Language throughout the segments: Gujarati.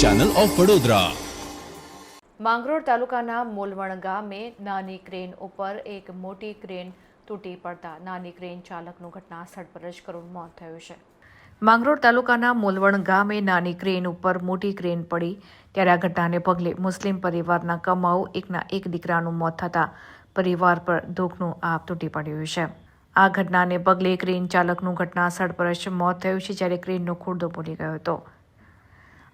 ચેનલ ઓફ વડોદરા માંગરોળ તાલુકાના મોલવણ ગામે નાની ક્રેન ઉપર એક મોટી ક્રેન તૂટી પડતા નાની ક્રેન ચાલકનું ઘટના સ્થળ પર જ કરુણ મોત થયું છે. માંગરોળ તાલુકાના મોલવણ ગામે નાની ક્રેન ઉપર મોટી ક્રેન પડી. ત્યારે આ ઘટનાને પગલે મુસ્લિમ પરિવારના કમાઉ એકના એક દીકરાનું મોત થતાં પરિવાર પર દુઃખનું આપ તૂટી પડ્યું છે. આ ઘટનાને પગલે ક્રેન ચાલકનું ઘટના સ્થળ મોત થયું છે, જ્યારે ક્રેનનો ખુરદો પડી ગયો હતો.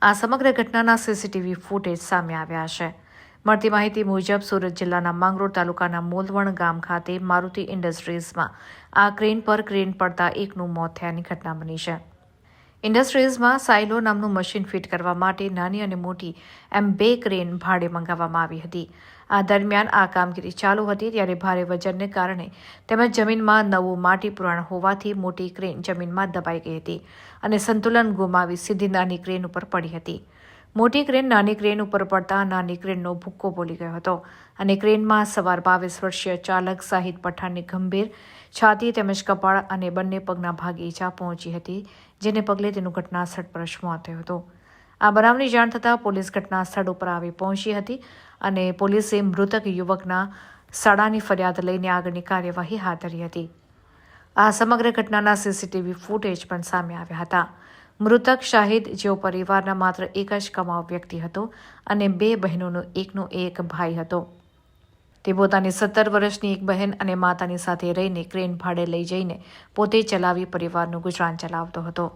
આ સમગ્ર ઘટનાના સીસીટીવી ફૂટેજ સામે આવ્યા છે. મળતી માહિતી મુજબ સુરત જિલ્લાના માંગરોળ તાલુકાના મોલવણ ગામ ખાતે મારુતિ ઇન્ડસ્ટ્રીઝમાં આ ક્રેન પર ક્રેન પડતા એકનું મોત થયાની ઘટના બની છે. ઇન્ડસ્ટ્રીઝમાં સાયલો નામનું મશીન ફિટ કરવા માટે નાની અને મોટી એમ બે ક્રેન ભાડે મંગાવવામાં આવી હતી. આ દરમિયાન આ કામગીરી ચાલુ હતી ત્યારે ભારે વજનને કારણે તેમજ જમીનમાં નવું માટી પુરાણ હોવાથી મોટી ક્રેન જમીનમાં દબાઈ ગઈ હતી અને સંતુલન ગુમાવી સીધી નાની ક્રેન ઉપર પડી હતી. મોટી ક્રેન નાની ક્રેન ઉપર પડતા નાની ક્રેનનો ભૂક્કો બોલી ગયો હતો. અને ક્રેનમાં સવાર બાવીસ વર્ષીય ચાલક સાહિદ પઠાણની ગંભીર છાતી તેમજ કપાળ અને બંને પગના ભાગે ઈજા પહોંચી હતી, જેને પગલે તેનું ઘટનાસ્થળ પર જ થયું હતું. આ બનાવની જાણ થતાં પોલીસ ઘટનાસ્થળ ઉપર આવી પહોંચી હતી અને પોલીસે મૃતક યુવકના સાડાની ફરિયાદ લઈને આગળની કાર્યવાહી હાથ ધરી હતી. આ સમગ્ર ઘટનાના સીસીટીવી ફૂટેજ પણ સામે આવ્યા હતા. મૃતક શાહિદ, જેઓ પરિવારના માત્ર એક જ કમાવ વ્યક્તિ હતો અને બે બહેનોનો એકનો એક ભાઈ હતો. તે પોતાની સત્તર વર્ષની એક બહેન અને માતાની સાથે રહીને ક્રેન ભાડે લઈ જઈને પોતે ચલાવી પરિવારનું ગુજરાન ચલાવતો હતો.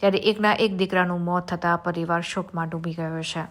ત્યારે એકના એક દીકરાનું મોત થતાં પરિવાર શોકમાં ડૂબી ગયો છે.